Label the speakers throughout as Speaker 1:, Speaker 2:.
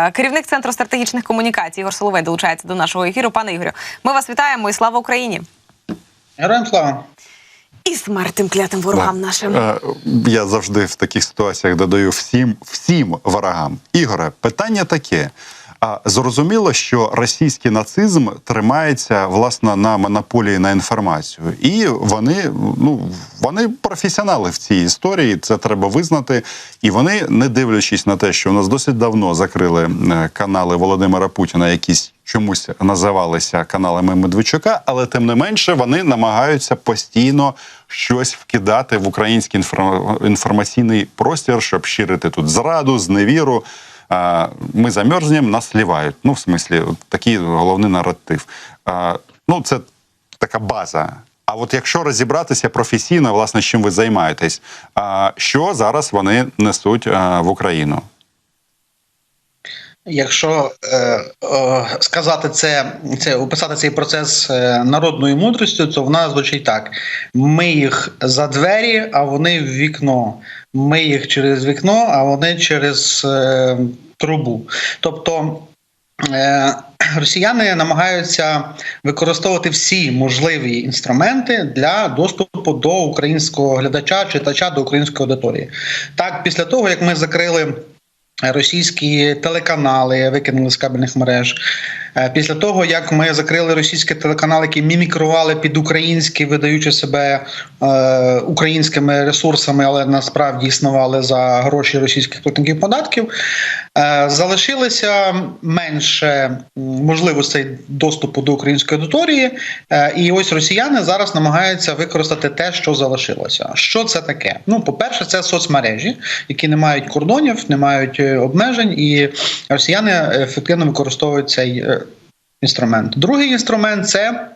Speaker 1: Е, Керівник центру стратегічних комунікацій Ігор Соловей долучається до нашого ефіру. Пане Ігорю, ми вас вітаємо і слава Україні!
Speaker 2: Героям слава!
Speaker 1: І смертим клятим ворогам
Speaker 3: Да.
Speaker 1: нашим.
Speaker 3: Е, Я завжди в таких ситуаціях додаю всім всім ворогам. Ігоре, питання таке. А зрозуміло, що російський нацизм тримається власне на монополії на інформацію, і вони ну вони професіонали в цій історії. Це треба визнати. І вони, не дивлячись на те, що у нас досить давно закрили е, канали Володимира Путіна, якісь чомусь називалися каналами Медведчука, але тим не менше вони намагаються постійно щось вкидати в український інформаційний простір, щоб щирити тут зраду, зневіру. Ми замерзнемо, нас слівають. Ну, в смислі, такий головний наратив. Ну, це така база. А от якщо розібратися професійно, власне, чим ви займаєтесь, що зараз вони несуть в Україну?
Speaker 2: Якщо е, е, сказати це, це описати цей процес е, народною мудрістю, то в нас звучить так: ми їх за двері, а вони в вікно. Ми їх через вікно, а вони через е, трубу. Тобто е, росіяни намагаються використовувати всі можливі інструменти для доступу до українського глядача, читача, до української аудиторії. Так, після того як ми закрили російські телеканали викинули з кабельних мереж. Е, Після того, як ми закрили російські телеканали, які мімікрували під українські, видаючи себе е, українськими ресурсами, але насправді існували за гроші російських платників податків, е, залишилося менше можливостей доступу до української аудиторії. Е, і ось росіяни зараз намагаються використати те, що залишилося. Що це таке? Ну, по-перше, це соцмережі, які не мають кордонів, не мають е, обмежень, і росіяни ефективно використовують цей е, інструмент. Другий інструмент це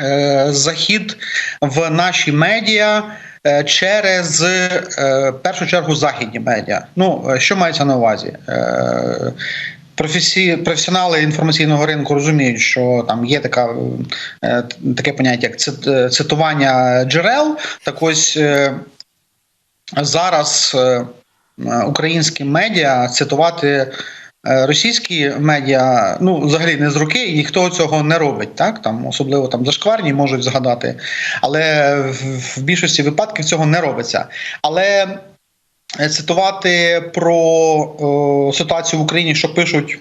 Speaker 2: е, захід в наші медіа. е, Через е, в першу чергу західні медіа. Ну е, що мається на увазі? Е, Професі... Професіонали інформаційного ринку розуміють, що там є така е, таке поняття, як цит- е, цитування джерел. Так ось е, зараз е, е, українські медіа цитувати е, російські медіа, ну взагалі не з руки, і ніхто цього не робить. Так там особливо там зашкварні можуть згадати, але в, більшості випадків цього не робиться. Але е, цитувати про о, ситуацію в Україні, що пишуть.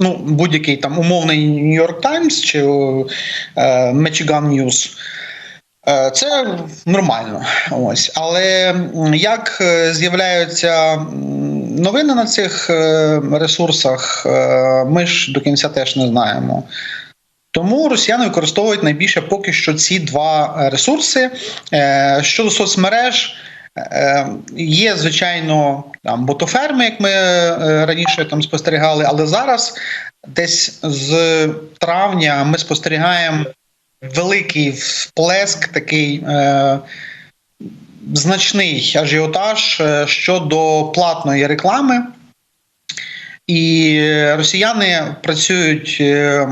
Speaker 2: Ну, будь-який там умовний Нью-Йорк Таймс чи е, News, Е, Це нормально. Ось. Але як е, з'являються новини на цих е, ресурсах, е, ми ж до кінця теж не знаємо. Тому росіяни використовують найбільше поки що ці два е, ресурси. Е, Щодо соцмереж, е, є, звичайно, там ботоферми, як ми е, раніше там спостерігали, але зараз десь з травня ми спостерігаємо великий всплеск, такий е, значний ажіотаж е, щодо платної реклами. І росіяни працюють е,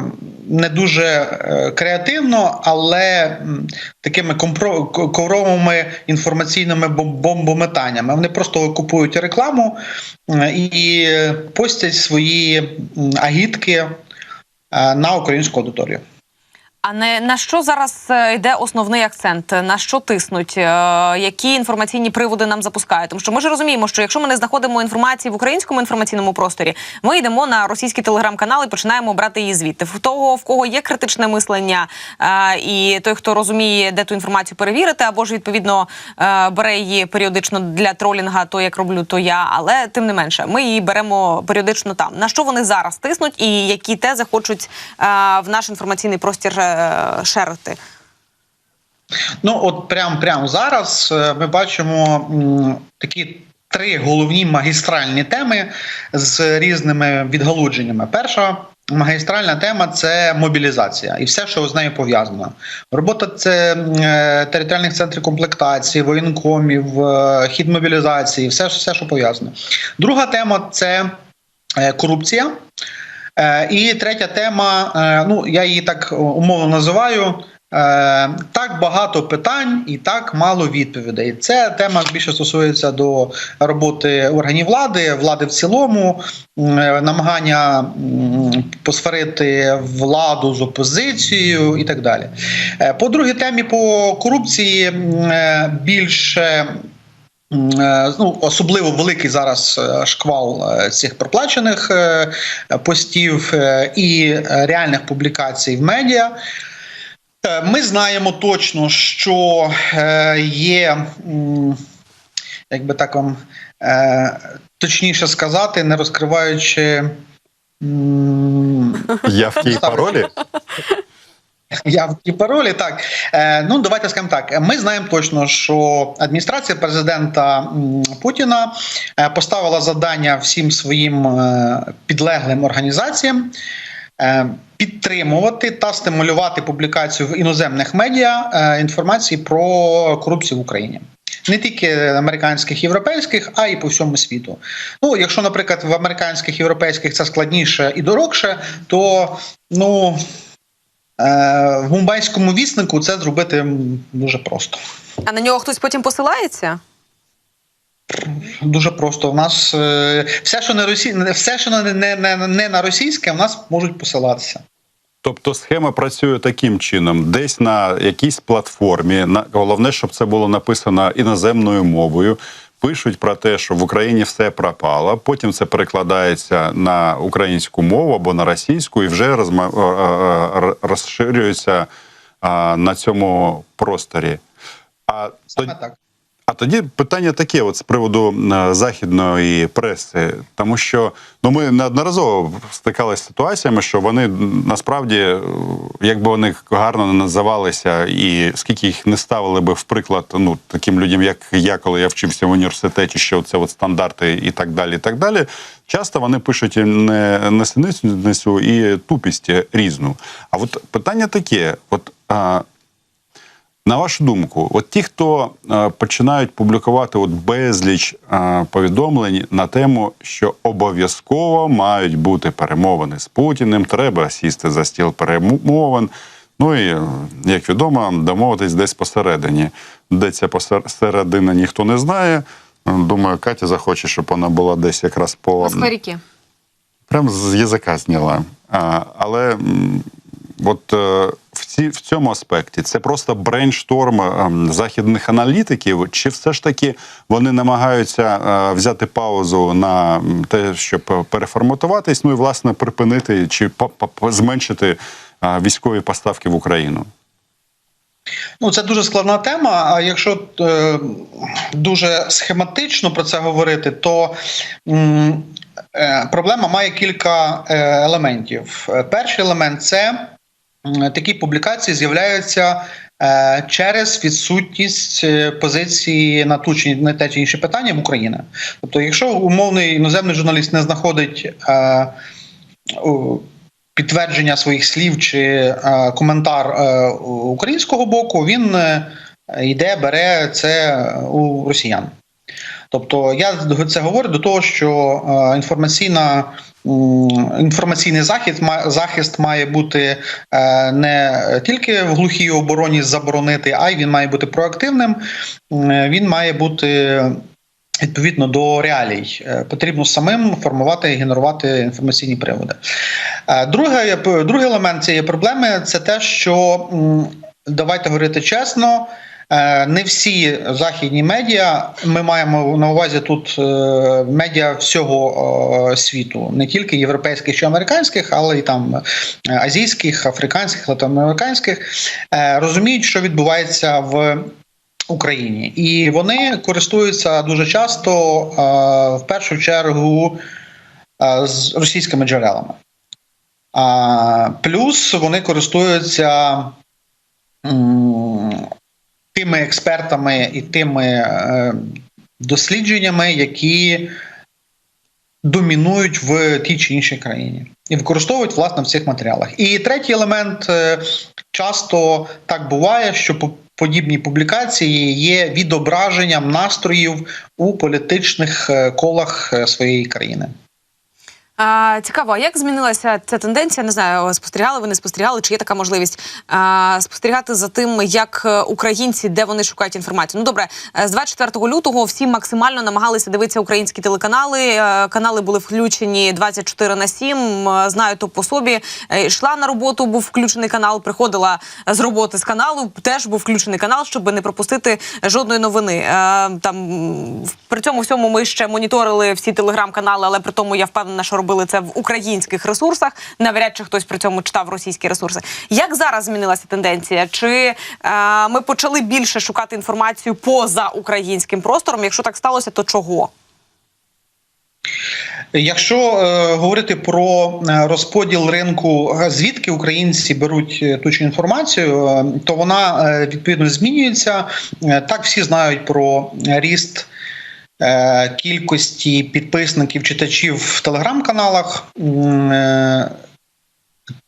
Speaker 2: не дуже е, креативно, але такими ковровими інформаційними бомбометаннями. Вони просто купують рекламу і постять свої агітки на українську аудиторію.
Speaker 1: А не на що зараз е, йде основний акцент? На що тиснуть? Е, Які інформаційні приводи нам запускають? Тому що ми ж розуміємо, що якщо ми не знаходимо інформації в українському інформаційному просторі, ми йдемо на російські телеграм-канали починаємо брати її звідти. В того, в кого є критичне мислення, е, і той, хто розуміє, де ту інформацію перевірити, або ж відповідно бере її періодично для тролінга, то як роблю, то я. Але тим не менше, ми її беремо періодично там. На що вони зараз тиснуть, і які тези хочуть в наш інформаційний простір шерити?
Speaker 2: Ну, от прямо прямо зараз е, ми бачимо такі три головні магістральні теми з різними відгалудженнями. Перша магістральна тема це мобілізація і все, що з нею пов'язано. Робота це е, територіальних центрів комплектації, воєнкомів, е, хід мобілізації, все, все, що пов'язано. Друга тема це корупція. Е, І третя тема, е, ну я її так умовно називаю Е, так багато питань і так мало відповідей. Це тема більше стосується до роботи органів влади, влади в цілому, намагання посварити владу з опозицією і так далі. По другій темі по корупції більше. Е, Ну, особливо великий зараз е, шквал е, цих проплачених постів і реальних публікацій в медіа. Ми знаємо точно, що є, як би так вам точніше сказати, не розкриваючи.
Speaker 3: Явки і паролі.
Speaker 2: Явки паролі, так е, ну давайте скажемо так. Ми знаємо точно, що адміністрація президента Путіна е, поставила завдання всім своїм е, підлеглим організаціям підтримувати та стимулювати публікацію в іноземних медіа інформації про корупцію в Україні. Не тільки американських, європейських, а й по всьому світу. Ну, якщо, наприклад, в американських європейських це складніше і дорогше, то ну В мумбайському віснику це зробити дуже просто.
Speaker 1: А на нього хтось потім посилається?
Speaker 2: Дуже просто. У нас е, все, що не росі... все, що не, не, не, не на російське, в нас можуть посилатися.
Speaker 3: Тобто схема працює таким чином: десь на якійсь платформі, на головне, щоб це було написано іноземною мовою. Пишуть про те, що в Україні все пропало. Потім це перекладається на українську мову або на російську, і вже е, е, е, розширюється на цьому просторі. А тоді-
Speaker 2: так.
Speaker 3: Тоді питання таке: от з приводу е, західної преси, тому що ну ми неодноразово стикалися з ситуаціями, що вони насправді, е, якби вони гарно не називалися, і скільки їх не ставили би в приклад, ну таким людям, як я, коли я вчився в університеті, що це от стандарти і так далі. і так далі. Часто вони пишуть не несеницю і тупість різну. А от питання таке: от. А, на вашу думку, от ті, хто е, починають публікувати от безліч е, повідомлень на тему, що обов'язково мають бути перемовини з Путіним, треба сісти за стіл перемовин. Ну і е, як відомо, домовитись десь посередині. Де ця посередина ніхто не знає. Думаю, Катя захоче, щоб вона була десь якраз по
Speaker 1: Москваріки.
Speaker 3: Прям з язика зняла. А, але от ці, в цьому аспекті це просто брейншторм ем, західних аналітиків, чи все ж таки вони намагаються е, взяти паузу на те, щоб переформатуватись, ну і власне припинити чи зменшити е, військові поставки в Україну?
Speaker 2: Ну, це дуже складна тема. А якщо е, дуже схематично про це говорити, то е, проблема має кілька е, елементів. Перший елемент це такі публікації з'являються. е, Через відсутність е, позиції на ту чи на те чи інше питання в Україні. Тобто, якщо умовний іноземний журналіст не знаходить е, підтвердження своїх слів чи коментар українського боку, він йде, бере це у росіян. Тобто я це говорю до того, що інформаційна. Інформаційний захист захист має бути е, не тільки в глухій обороні заборонити, а й він має бути проактивним. Він має бути відповідно до реалій. Е, Потрібно самим формувати і генерувати інформаційні приводи. Е, Друге, другий елемент цієї проблеми це те, що давайте говорити чесно. Е, Не всі західні медіа, ми маємо на увазі тут е, медіа всього світу, не тільки європейських чи американських, але й там е, азійських, африканських, латиноамериканських, розуміють, що відбувається в Україні, і вони користуються дуже часто в першу чергу з російськими джерелами. Плюс вони користуються тими експертами і тими е, дослідженнями, які домінують в тій чи іншій країні, і використовують власне в цих матеріалах. І третій елемент е, часто так буває, що подібні публікації є відображенням настроїв у політичних е, колах своєї країни.
Speaker 1: А, цікаво, а як змінилася ця тенденція? Не знаю, спостерігали ви не спостерігали, чи є така можливість а, спостерігати за тим, як е, українці, де вони шукають інформацію. Ну добре, е, з 24 лютого всі максимально намагалися дивитися українські телеканали. Е, Канали були включені 24 на 7. Е, Знаю то по собі. Йшла на роботу, був включений канал. Приходила з роботи з каналу. Теж був включений канал, щоб не пропустити жодної новини. Е, Там при цьому всьому ми ще моніторили всі телеграм-канали, але при тому я впевнена, що робили це в українських ресурсах. Навряд чи хтось при цьому читав російські ресурси. Як зараз змінилася тенденція? Чи е, ми почали більше шукати інформацію поза українським простором? Якщо так сталося, то чого?
Speaker 2: Якщо е, говорити про е, розподіл ринку, е, звідки українці беруть е, ту чи інформацію, то вона відповідно змінюється. Так всі знають про ріст кількості підписників, читачів в телеграм-каналах. Е,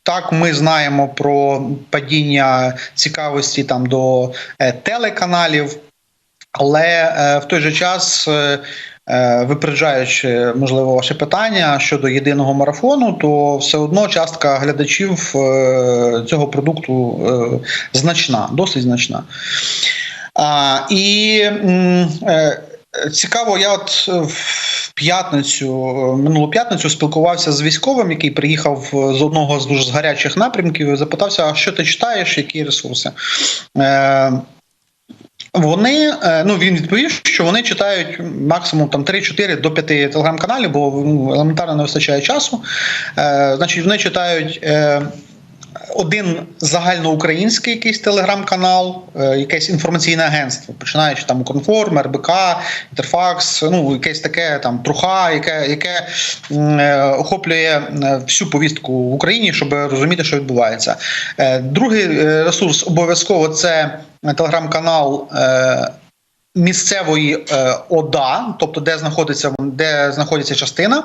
Speaker 2: Так, ми знаємо про падіння цікавості там до е, телеканалів, але е, в той же час. е, Е, Випереджаючи, можливо, ваше питання щодо єдиного марафону, то все одно частка глядачів е, цього продукту е, значна, досить значна. І е, цікаво, я от в п'ятницю, е, минулу п'ятницю спілкувався з військовим, який приїхав з одного з дуже гарячих напрямків, і запитався, а що ти читаєш, які ресурси. Е, вони е, ну він відповів, що вони читають максимум там 3-4 до 5 телеграм-каналів, бо ну, елементарно не вистачає часу. Е, Значить, вони читають. Е, один загальноукраїнський якийсь телеграм-канал, е, якесь інформаційне агентство, починаючи там Укрінформ, РБК, Інтерфакс, ну якесь таке там труха, яке, яке е, охоплює е, всю повістку в Україні, щоб розуміти, що відбувається. Другий ресурс обов'язково це телеграм-канал. Місцевої е, ОДА, тобто де знаходиться де знаходиться частина.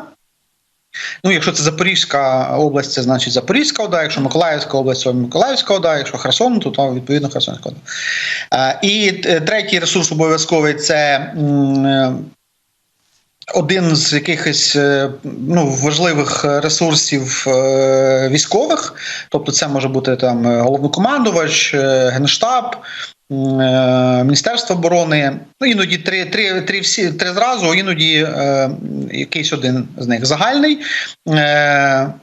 Speaker 2: Ну, якщо це Запорізька область, це значить Запорізька ОДА, якщо Миколаївська область, то Миколаївська ОДА, якщо Херсон, то, то відповідно Херсонська ОДА. І е, третій ресурс обов'язковий це. е, Один з якихось е, ну, важливих ресурсів військових, тобто це може бути там головнокомандувач, генштаб, Міністерство оборони. Ну іноді три, три, три, всі три зразу, іноді якийсь один з них загальний. Е,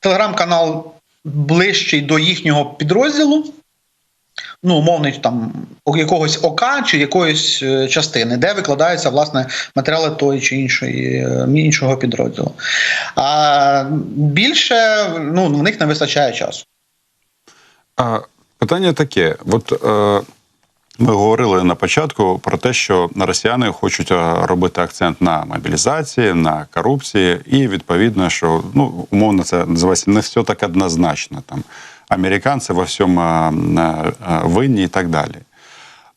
Speaker 2: Телеграм-канал ближчий до їхнього підрозділу. Ну, умовний там якогось ОК чи якоїсь е, частини, де викладаються власне матеріали тої чи іншої е, іншого підрозділу. А більше ну, в них не вистачає часу.
Speaker 3: А, питання таке: от е, ми говорили на початку про те, що росіяни хочуть е, робити акцент на мобілізації, на корупції, і відповідно, що ну умовно це називається не все так однозначно. Там американці во всьому е, е, винні і так далі.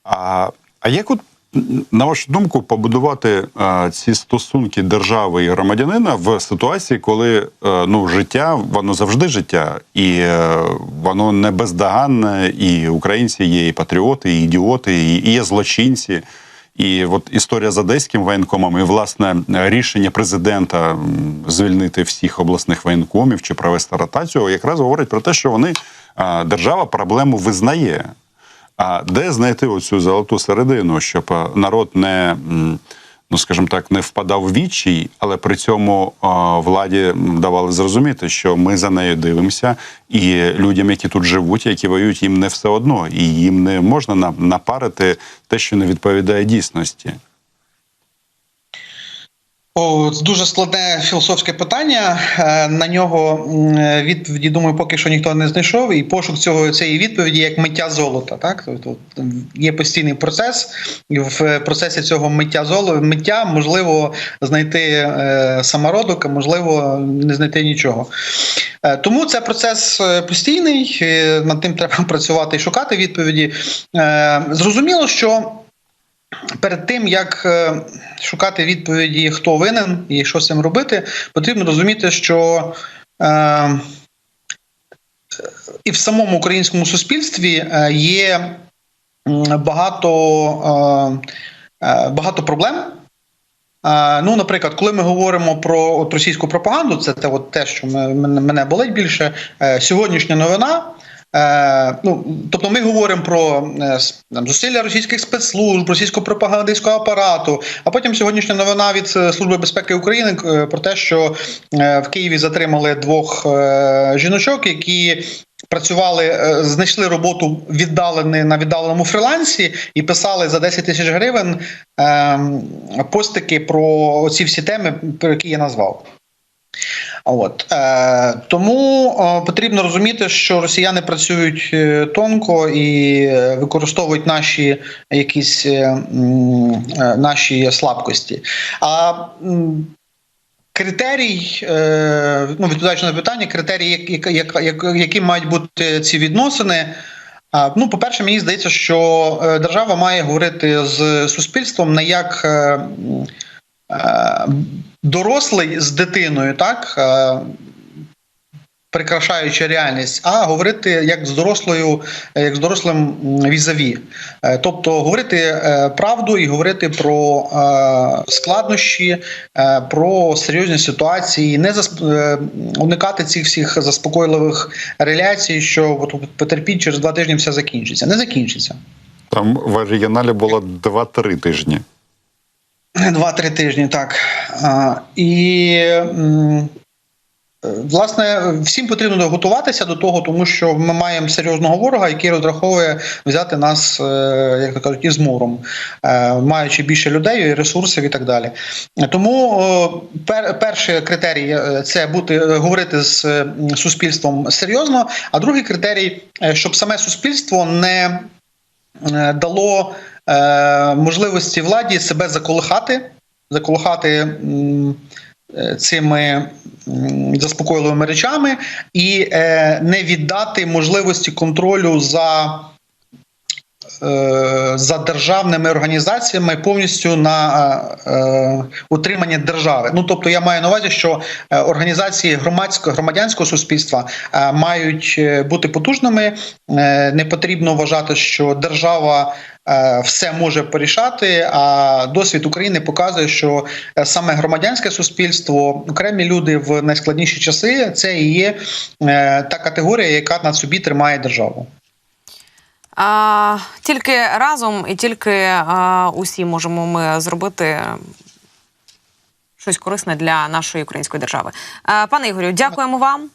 Speaker 3: А, а як от на вашу думку, побудувати е, ці стосунки держави і громадянина в ситуації, коли е, ну життя воно завжди життя, і е, воно не бездоганне, і українці є і патріоти, і ідіоти, і, і є злочинці. І от історія з одеським воєнкомом, і власне рішення президента звільнити всіх обласних воєнкомів чи провести ротацію, якраз говорить про те, що вони е, держава проблему визнає. А де знайти оцю золоту середину, щоб е, народ не, ну скажімо так, не впадав в відчай, але при цьому е, владі давали зрозуміти, що ми за нею дивимося, і людям, які тут живуть, які воюють, їм не все одно, і їм не можна напарити те, що не відповідає дійсності.
Speaker 2: О, це дуже складне філософське питання. Е, На нього відповіді, думаю, поки що ніхто не знайшов. І пошук цього цієї відповіді як миття золота. Так тобто є постійний процес, і в процесі цього миття золота миття можливо знайти е, самородок, а можливо не знайти нічого. Е, Тому це процес е, постійний. е, Над тим треба працювати і шукати відповіді. Е, Зрозуміло, що перед тим як е, шукати відповіді, хто винен і що з цим робити, потрібно розуміти, що е, і в самому українському суспільстві е, є багато, е, е, багато проблем. Ну, наприклад, коли ми говоримо про от російську пропаганду, це те, от те, що мене болить більше. е, Сьогоднішня новина. Е, ну, тобто ми говоримо про е, там, зусилля російських спецслужб, російського пропагандистського апарату. А потім сьогоднішня новина від е, Служби безпеки України про те, що в Києві затримали двох жіночок, які працювали, знайшли роботу віддалені на віддаленому фрілансі і писали за 10 тисяч гривень е, постики про оці всі теми, про які я назвав. От е, тому потрібно розуміти, що росіяни працюють е, тонко і е, використовують наші якісь е, наші слабкості. А критерій, ну відповідаючи на питання, як, які мають бути ці відносини. Ну, по-перше, мені здається, що держава має говорити з суспільством не як дорослий з дитиною, так е, прикрашаючи реальність, а говорити як з дорослою, е, як з дорослим візаві. Е, Тобто говорити е, правду і говорити про е, складнощі, е, про серйозні ситуації, не засп... е, уникати цих всіх заспокійливих реляцій, що от потерпіть через два тижні все закінчиться. Не закінчиться.
Speaker 3: Там в оригіналі було 2-3 тижні.
Speaker 2: Два-три тижні, так. І власне всім потрібно готуватися до того, тому що ми маємо серйозного ворога, який розраховує взяти нас, е, як то кажуть, із муром, е, маючи більше людей, ресурсів і так далі. Тому пер, перший критерій е, це бути говорити з суспільством серйозно. А другий критерій, щоб саме суспільство не дало е, можливості владі себе заколихати, заколихати е, цими заспокійливими речами і е, не віддати можливості контролю за. Е, За державними організаціями повністю на е, е, утримання держави. Ну тобто, я маю на увазі, що організації громадського громадянського суспільства мають бути потужними. Не потрібно вважати, що держава все може порішати. А досвід України показує, що саме громадянське суспільство, окремі люди в найскладніші часи, це і є та категорія, яка на собі тримає державу.
Speaker 1: А, тільки разом і тільки а, усі можемо ми зробити щось корисне для нашої української держави. А, пане Ігорю, дякуємо вам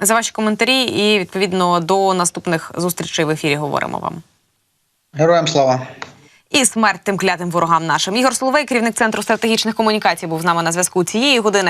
Speaker 1: за ваші коментарі і відповідно до наступних зустрічей в ефірі говоримо вам.
Speaker 2: Героям слава!
Speaker 1: І смерть тим клятим ворогам нашим. Ігор Соловей, керівник центру стратегічних комунікацій, був з нами на зв'язку цієї години.